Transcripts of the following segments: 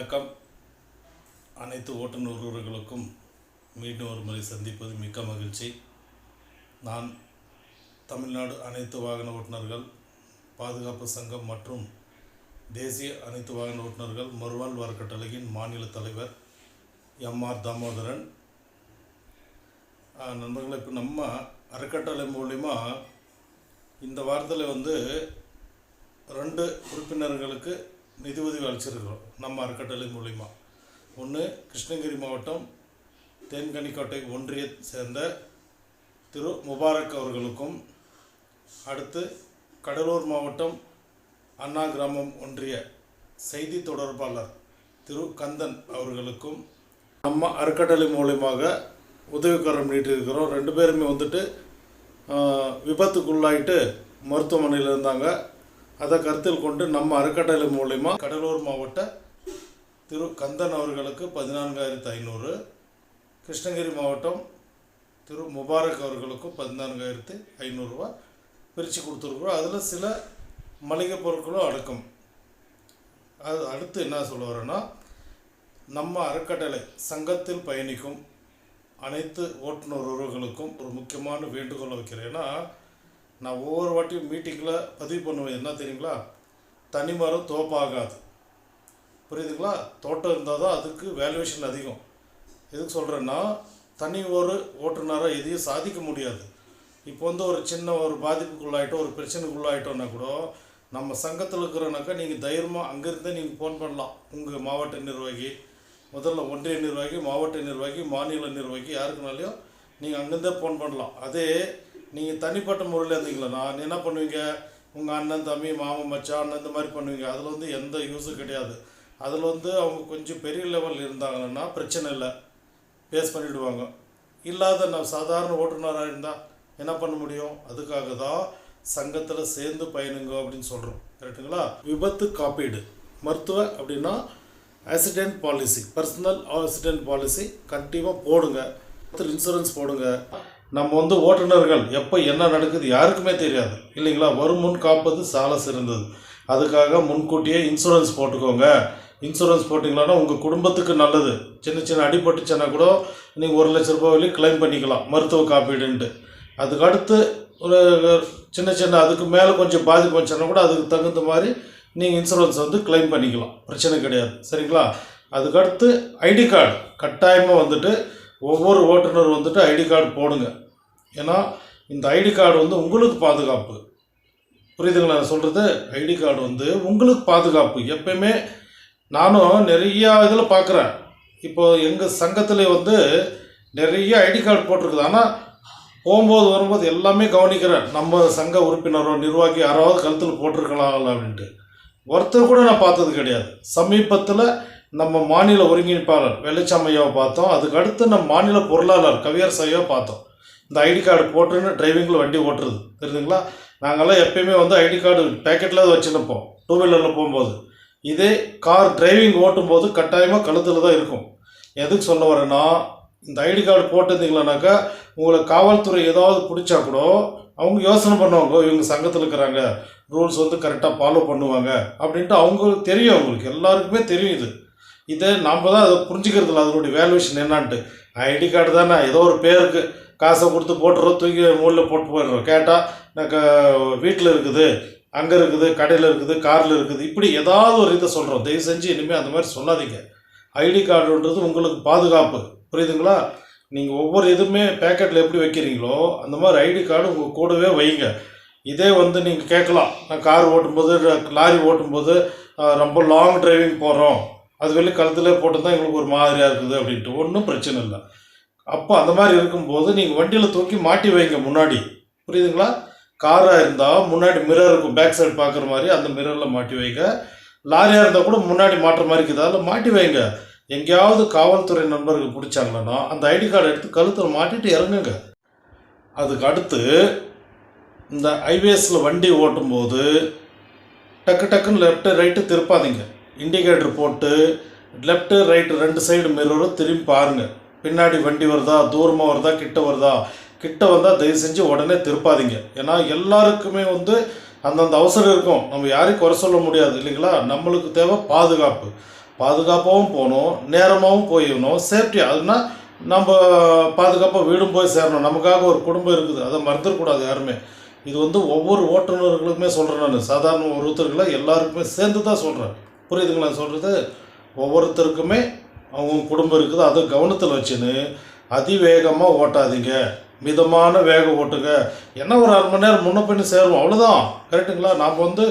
வணக்கம். அனைத்து ஓட்டுநர்களுக்கும் மீண்டும் ஒரு முறை சந்திப்பது மிக்க மகிழ்ச்சி. நான் தமிழ்நாடு அனைத்து வாகன ஓட்டுநர்கள் பாதுகாப்பு சங்கம் மற்றும் தேசிய அனைத்து வாகன ஓட்டுநர்கள் மறுவாழ்வு அறக்கட்டளையின் மாநில தலைவர் எம்ஆர் தாமோதரன். ஆஹ் இப்போ நம்ம அறக்கட்டளை மூலிமா இந்த வாரத்தில் வந்து ரெண்டு உறுப்பினர்களுக்கு நிதி உதவி அளிச்சிருக்கிறோம் நம்ம அறக்கட்டளை மூலிமா ஒன்று கிருஷ்ணகிரி மாவட்டம் தேன்கனிக்கோட்டை ஒன்றிய சேர்ந்த திரு முபாரக் அவர்களுக்கும் அடுத்து கடலூர் மாவட்டம் அண்ணா கிராமம் ஒன்றிய செய்தி தொடர்பாளர் திரு கந்தன் அவர்களுக்கும் நம்ம அறக்கட்டளை மூலியமாக உதவிக்கரம் நீட்டிருக்கிறோம். ரெண்டு பேருமே வந்துட்டு விபத்துக்குள்ளாயிட்டு மருத்துவமனையில் இருந்தாங்க. அதை கருத்தில் கொண்டு நம்ம அறக்கட்டளை மூலிமா கடலூர் மாவட்ட திரு கந்தன் அவர்களுக்கு பதினான்காயிரத்து ஐநூறு கிருஷ்ணகிரி மாவட்டம் திரு முபாரக் அவர்களுக்கும் பதினான்காயிரத்து ஐநூறுரூவா பிரித்து கொடுத்துருக்குறோம். அதில் சில மளிகை பொருட்களும் அடக்கம். அது அடுத்து என்ன சொல்ல வரேன்னா நம்ம அறக்கட்டளை சங்கத்தில் பயணிக்கும் அனைத்து ஓட்டுநர் உறவுகளுக்கும் ஒரு முக்கியமான வேண்டுகோளை வைக்கிறேன். ஏன்னா நான் ஒவ்வொரு வாட்டியும் மீட்டிங்கில் பதிவு பண்ணுவேன். என்ன தெரியுங்களா? தனி மரம் தோப்பாகாது. புரியுதுங்களா? தோட்டம் இருந்தால் தான் அதுக்கு வேல்யூவேஷன் அதிகம். எதுக்கு சொல்கிறேன்னா தனி ஒரு ஓட்டுநராக எதையும் சாதிக்க முடியாது. இப்போ வந்து ஒரு சின்ன ஒரு பாதிப்புக்குள்ளாயிட்டோம் ஒரு பிரச்சனைக்குள்ளாயிட்டோன்னா கூட நம்ம சங்கத்தில் இருக்கிறனாக்கா நீங்கள் தைரியமாக அங்கேருந்தே நீங்கள் ஃபோன் பண்ணலாம். உங்கள் மாவட்ட நிர்வாகி முதல்ல ஒன்றிய நிர்வாகி மாவட்ட நிர்வாகி மாநில நிர்வாகி யாருக்குனாலையும் நீங்கள் அங்கேருந்தே ஃபோன் பண்ணலாம். அதே நீங்கள் தனிப்பட்ட முறையில் இருந்தீங்களா? என்ன பண்ணுவீங்க? உங்கள் அண்ணன் தம்பி மாமன் மச்சான் அண்ணன் இந்த மாதிரி பண்ணுவீங்க. அதில் வந்து எந்த யூஸும் கிடையாது. அதில் வந்து அவங்க கொஞ்சம் பெரிய லெவல் இருந்தாங்கன்னா பிரச்சனை இல்லை. பேஸ் பண்ணிவிடுவாங்க இல்லாத நான் சாதாரண ஓட்டுநராக இருந்தால் என்ன பண்ண முடியும்? அதுக்காக தான் சங்கத்தில் சேர்ந்து பயணுங்க அப்படின்னு சொல்கிறோம் கரெக்டுங்களா விபத்து காப்பீடு. மருத்துவ அப்படின்னா accident policy personal accident policy கண்டிப்பாக போடுங்க. இன்சூரன்ஸ் போடுங்க. நம்ம வந்து ஓட்டுநர்கள் எப்போ என்ன நடக்குது யாருக்குமே தெரியாது. இல்லைங்களா? வரும் முன் காப்பது சால சிறந்தது. அதுக்காக முன்கூட்டியே இன்சூரன்ஸ் போட்டுக்கோங்க. இன்சூரன்ஸ் போட்டிங்களான்னா உங்கள் குடும்பத்துக்கு நல்லது. சின்ன சின்ன அடிபட்டுச்சுன்னா கூட நீங்கள் ஒரு லட்ச ரூபாய் வரையும் கிளைம் பண்ணிக்கலாம். மருத்துவ காப்பீடுன்ட்டு. அதுக்கடுத்து ஒரு சின்ன சின்ன அதுக்கு மேலே கொஞ்சம் பாதிப்பு வந்துச்சுன்னா கூட அதுக்கு தகுந்த மாதிரி நீங்கள் இன்சூரன்ஸ் வந்து கிளைம் பண்ணிக்கலாம். பிரச்சனை கிடையாது. சரிங்களா? அதுக்கடுத்து ஐடி கார்டு. கட்டாயமாக வந்துட்டு ஒவ்வொரு ஓட்டுநர் வந்துட்டு ஐடி கார்டு போடுங்க. ஏன்னா இந்த ஐடி கார்டு வந்து உங்களுக்கு பாதுகாப்பு. புரியுதுங்களா? நான் சொல்கிறது ஐடி கார்டு வந்து உங்களுக்கு பாதுகாப்பு. எப்பயுமே நானும் நிறையா இதில் பார்க்குறேன் இப்போ எங்கள் சங்கத்தில் வந்து நிறைய ஐடி கார்டு போட்டிருக்குது. ஆனால் போகும்போது வரும்போது எல்லாமே கவனிக்கிறேன். நம்ம சங்க உறுப்பினரோ நிர்வாகி யாராவது கழுத்தில் போட்டிருக்கலாம் அப்படின்ட்டு. ஒருத்தர் கூட நான் பார்த்தது கிடையாது. சமீபத்தில் நம்ம மாநில ஒருங்கிணைப்பாளர் வெள்ளச்சாமையாவை பார்த்தோம். அதுக்கு அடுத்து நம்ம மாநில பொருளாளர் கவியரசு சையோ பார்த்தோம். இந்த ஐடி கார்டு போட்டுன்னு டிரைவிங்கில் வண்டி ஓட்டுறது தெரியுதுங்களா நாங்கள்லாம் எப்பயுமே வந்து ஐடி கார்டு பேக்கெட்டில் தான் வச்சுருப்போம். டூ வீலரில் போகும்போது. இதே கார் டிரைவிங் ஓட்டும்போது கட்டாயமாக கழுத்தில் தான் இருக்கும். எதுக்கு சொல்ல வரேன்னா இந்த ஐடி கார்டு போட்டிருந்தீங்களானாக்கா உங்களை காவல்துறை ஏதாவது பிடிச்சா கூட அவங்க யோசனை பண்ணுவாங்க இவங்க சங்கத்தில் இருக்கிறாங்க. ரூல்ஸ் வந்து கரெக்டாக ஃபாலோ பண்ணுவாங்க. அப்படின்ட்டு அவங்களுக்கு தெரியும் அவங்களுக்கு எல்லாருக்குமே தெரியும் இது. இதை நாம் தான் அதை புரிஞ்சுக்கிறது இல்லை அதனுடைய வேல்யூஷன் என்னான்ட்டு. ஐடி கார்டு தானே ஏதோ ஒரு பேருக்கு காசை கொடுத்து போட்டுறோம் தூக்கி மூலில் போட்டு போயிடுறோம். கேட்டால் எனக்கு வீட்டில் இருக்குது அங்கே இருக்குது கடையில் இருக்குது காரில் இருக்குது. இப்படி ஏதாவது ஒரு இதை சொல்கிறோம் தயவு செஞ்சு இனிமேல் அந்த மாதிரி சொல்லாதீங்க. ஐடி கார்டுன்றது உங்களுக்கு பாதுகாப்பு. புரியுதுங்களா? நீங்கள் ஒவ்வொரு இதுவுமே பேக்கெட்டில் எப்படி வைக்கிறீங்களோ அந்த மாதிரி ஐடி கார்டு உங்கள் கூடவே வைங்க. இதே வந்து நீங்கள் கேட்கலாம். நான் கார் ஓட்டும்போது லாரி ஓட்டும்போது ரொம்ப லாங் டிரைவிங் போகிறோம் அது வெளியே கழுத்தில் போட்டு தான் எங்களுக்கு ஒரு மாதிரியாக இருக்குது அப்படின்ட்டு. ஒன்றும் பிரச்சனை இல்லை. அப்போ அந்த மாதிரி இருக்கும்போது நீங்கள் வண்டியில் தூக்கி மாட்டி வைங்க முன்னாடி. புரியுதுங்களா? காராக இருந்தால் முன்னாடி மிரர் இருக்கும். பேக் சைடு பார்க்குற மாதிரி அந்த மிரரில் மாட்டி வைங்க. லாரியாக இருந்தால் கூட முன்னாடி மாட்டுற மாதிரி இருக்குது. அதில் மாட்டி வைங்க. எங்கேயாவது காவல்துறை நண்பர்கள் பிடிச்சாங்கன்னா அந்த ஐடி கார்டு எடுத்து கழுத்தில் மாட்டிட்டு இறங்குங்க. அதுக்கு அடுத்து இந்த ஹைவேஸில் வண்டி ஓட்டும்போது டக்கு டக்குன்னு லெஃப்ட்டு ரைட்டு திருப்பாதீங்க. இண்டிகேட்டர் போட்டு லெஃப்ட்டு ரைட்டு ரெண்டு சைடு மிரரும் திரும்பி பாருங்கள் பின்னாடி வண்டி வருதா தூரமாக வருதா கிட்ட வருதா? கிட்ட வந்தால் தயவு செஞ்சு உடனே திருப்பாதீங்க. ஏன்னா எல்லாருக்குமே வந்து அந்தந்த அவசரம் இருக்கும். நம்ம யாரையும் குறை சொல்ல முடியாது இல்லைங்களா? நம்மளுக்கு தேவை பாதுகாப்பு. பாதுகாப்பாகவும் போகணும் நேரமாகவும் போயிடணும் சேஃப்டி அதுனா நம்ம பாதுகாப்பாக வீடும் போய் சேரணும். நமக்காக ஒரு குடும்பம் இருக்குது. அதை மறந்துடக்கூடாது யாருமே. இது வந்து ஒவ்வொரு ஓட்டுநர்களுக்குமே சொல்கிறேன் நான். சாதாரண ஒருத்தர்களை எல்லாருக்குமே சேர்ந்து தான் சொல்கிறேன் புரியுதுங்களா? சொல்கிறது ஒவ்வொருத்தருக்குமே அவங்க குடும்பம் இருக்குது. அதை கவனத்தில் வச்சுன்னு அதிவேகமாக ஓட்டாதீங்க. மிதமான வேகம் ஓட்டுங்க. என்ன ஒரு அரை மணி நேரம் முன்ன பின்ன சேருவோம். அவ்வளோதான் கரெக்டுங்களா நாம் வந்து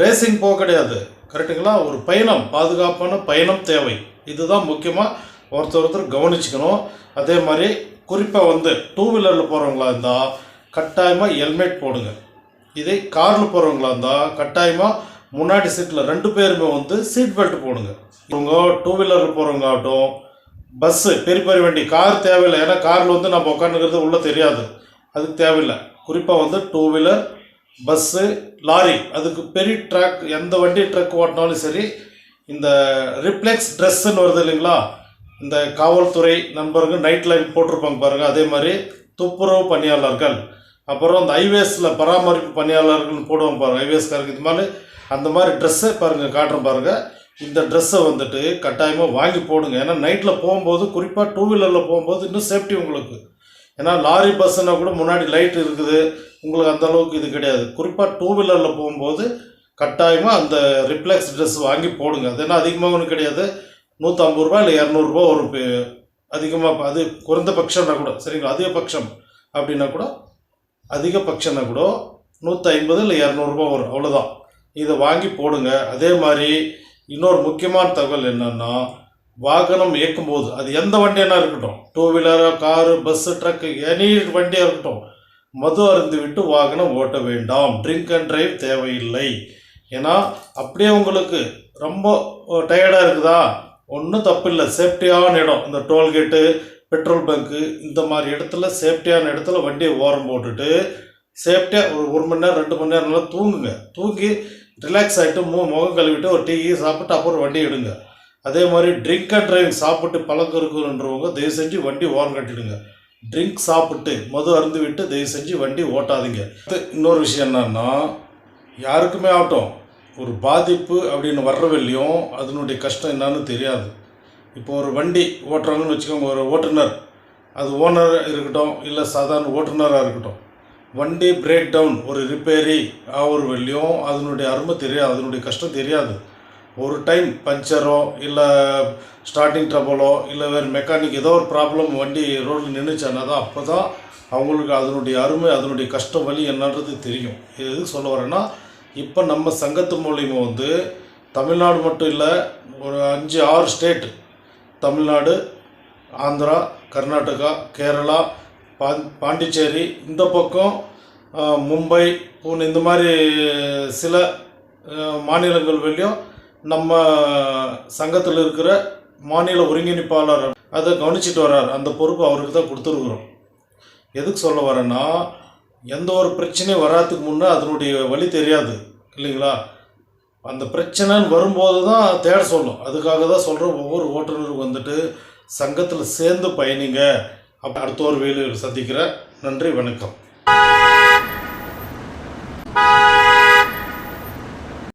ரேசிங் போக கிடையாது. கரெக்டுங்களா ஒரு பயணம் பாதுகாப்பான பயணம் தேவை. இதுதான் முக்கியமாக ஒருத்தர் ஒருத்தர் கவனிச்சுக்கணும். அதே மாதிரி குறிப்பாக வந்து டூ வீலரில் போகிறவங்களா இருந்தால் கட்டாயமாக ஹெல்மெட் போடுங்க. இதே காரில் போகிறவங்களா இருந்தால் கட்டாயமாக முன்னாடி சீட்டில் ரெண்டு பேருமே வந்து சீட் பெல்ட் போடுங்க. இவங்க டூ வீலர் போகிறவங்க ஆகட்டும் பஸ்ஸு பெரிய பெரிய வண்டி கார் தேவையில்லை. ஏன்னா காரில் வந்து நம்ம உட்காந்துக்கிறது உள்ளே தெரியாது. அதுக்கு தேவையில்லை. குறிப்பாக வந்து டூ வீலர் பஸ்ஸு லாரி அதுக்கு பெரிய ட்ரக் எந்த வண்டி ட்ரக் ஓட்டினாலும் சரி இந்த ரிப்ளெக்ஸ் ட்ரெஸ்ஸுன்னு வருது இல்லைங்களா? இந்த காவல்துறை நண்பர்கள் நைட் லைட் போட்டிருப்பாங்க பாருங்கள் அதே மாதிரி துப்புரவு பணியாளர்கள். அப்புறம் அந்த ஹைவேஸில் பராமரிப்பு பணியாளர்கள்னு போடுவோம் பாருங்கள் ஹைவேஸ்காரங்க இது மாதிரி அந்த மாதிரி ட்ரெஸ்ஸை பாருங்கள் காட்டுறேன் பாருங்கள் இந்த ட்ரெஸ்ஸை வந்துட்டு கட்டாயமாக வாங்கி போடுங்க. ஏன்னா நைட்டில் போகும்போது குறிப்பாக டூ வீலரில் போகும்போது இன்னும் சேஃப்டி உங்களுக்கு. ஏன்னா லாரி பஸ்ஸுனா கூட முன்னாடி லைட் இருக்குது. உங்களுக்கு அந்த அளவுக்கு இது கிடையாது. குறிப்பாக டூ வீலரில் போகும்போது கட்டாயமாக அந்த ரிப்ளெக்ஸ் ட்ரெஸ் வாங்கி போடுங்க. அது என்ன அதிகமாக ஒன்றும் கிடையாது. நூற்றம்பது ரூபா இல்லை இரநூறுபா ஒரு அதிகமாக அது குறைந்தபட்சம்னா கூட சரிங்களா? அதிகபட்சம் அப்படின்னா கூட அதிகபட்சம்னா கூட நூற்றி ஐம்பது இல்லை இரநூறுபா வரும். அவ்வளோதான் இதை வாங்கி போடுங்க. அதே மாதிரி இன்னொரு முக்கியமான தகவல் என்னென்னா வாகனம் இயக்கும்போது அது எந்த வண்டியாக இருக்கட்டும் டூ வீலரோ காரு பஸ்ஸு ட்ரக்கு எனி வண்டியாக இருக்கட்டும் மது அருந்து விட்டு வாகனம் ஓட்ட வேண்டாம். ட்ரிங்க் அண்ட் ட்ரைவ் தேவையில்லை. ஏன்னா அப்படியே உங்களுக்கு ரொம்ப டயர்டாக இருக்குதா? ஒன்றும் தப்பில்லை. சேஃப்டியான இடம். இந்த டோல்கேட்டு பெட்ரோல் பங்க்கு இந்த மாதிரி இடத்துல சேஃப்டியான இடத்துல வண்டியை ஓரம் போட்டுட்டு சேஃப்டியாக ஒரு ஒரு மணி நேரம் ரெண்டு மணி நேரம் நல்லா தூங்குங்க. தூங்கி ரிலாக்ஸ் ஆகிட்டு மு முகம் கழுவிட்டு ஒரு டீ சாப்பிட்டு அப்புறம் வண்டி எடுங்க. அதே மாதிரி ட்ரிங்க் அண்ட் ட்ரைவிங் சாப்பிட்டு பழக்கம் இருக்குன்றவங்க தயவு செஞ்சு வண்டி ஓரம் கட்டிடுங்க. ட்ரிங்க் சாப்பிட்டு மது அருந்து விட்டு தயவு செஞ்சு வண்டி ஓட்டாதீங்க. இன்னொரு விஷயம் என்னன்னா யாருக்குமே ஆகட்டும் ஒரு பாதிப்பு அப்படின்னு வர்றவில்லையும் அதனுடைய கஷ்டம் என்னன்னு தெரியாது. இப்போ ஒரு வண்டி ஓட்டுறாங்கன்னு வச்சுக்கோங்க ஒரு ஓட்டுநர். அது ஓனர் இருக்கட்டும் இல்லை சாதாரண ஓட்டுநராக இருக்கட்டும். வண்டி பிரேக் டவுன் ஒரு ரிப்பேரி ஆகிற வெளியும் அதனுடைய அருமை தெரியாது அதனுடைய கஷ்டம் தெரியாது. ஒரு டைம் பஞ்சரோ இல்லை ஸ்டார்டிங் ட்ரபலோ இல்லை வேறு மெக்கானிக் ஏதோ ஒரு ப்ராப்ளம் வண்டி ரோட்டில் நின்றுச்சானா தான் அப்போ தான் அவங்களுக்கு அதனுடைய அருமை அதனுடைய கஷ்டம் வழி என்னன்றது தெரியும். இது எதுக்கு சொல்ல வரேன்னா இப்போ நம்ம சங்கத்து மூலியமாக வந்து தமிழ்நாடு மட்டும் இல்லை ஒரு அஞ்சு ஆறு ஸ்டேட் தமிழ்நாடு ஆந்திரா கர்நாடகா கேரளா பாண் பாண்டிச்சேரி இந்த பக்கம் மும்பை பூனே இந்த மாதிரி சில மாநிலங்கள் வழியும் நம்ம சங்கத்தில் இருக்கிற மாநில ஒருங்கிணைப்பாளர் அதை கவனிச்சிட்டு வர்றார். அந்த பொறுப்பு அவருக்கு தான் கொடுத்துருக்குறோம். எதுக்கு சொல்ல வரேன்னா எந்த ஒரு பிரச்சனையும் வராதுக்கு முன்னே அதனுடைய வழி தெரியாது இல்லைங்களா? அந்த பிரச்சனைன்னு வரும்போது தான் தேட சொல்லும் அதுக்காக தான் சொல்கிறோம் ஒவ்வொரு ஓட்டுநரும் வந்துட்டு சங்கத்தில் சேர்ந்து பயணிங்க. அப்படி அடுத்த ஒரு வேலையில் சந்திக்கிறேன். நன்றி வணக்கம்.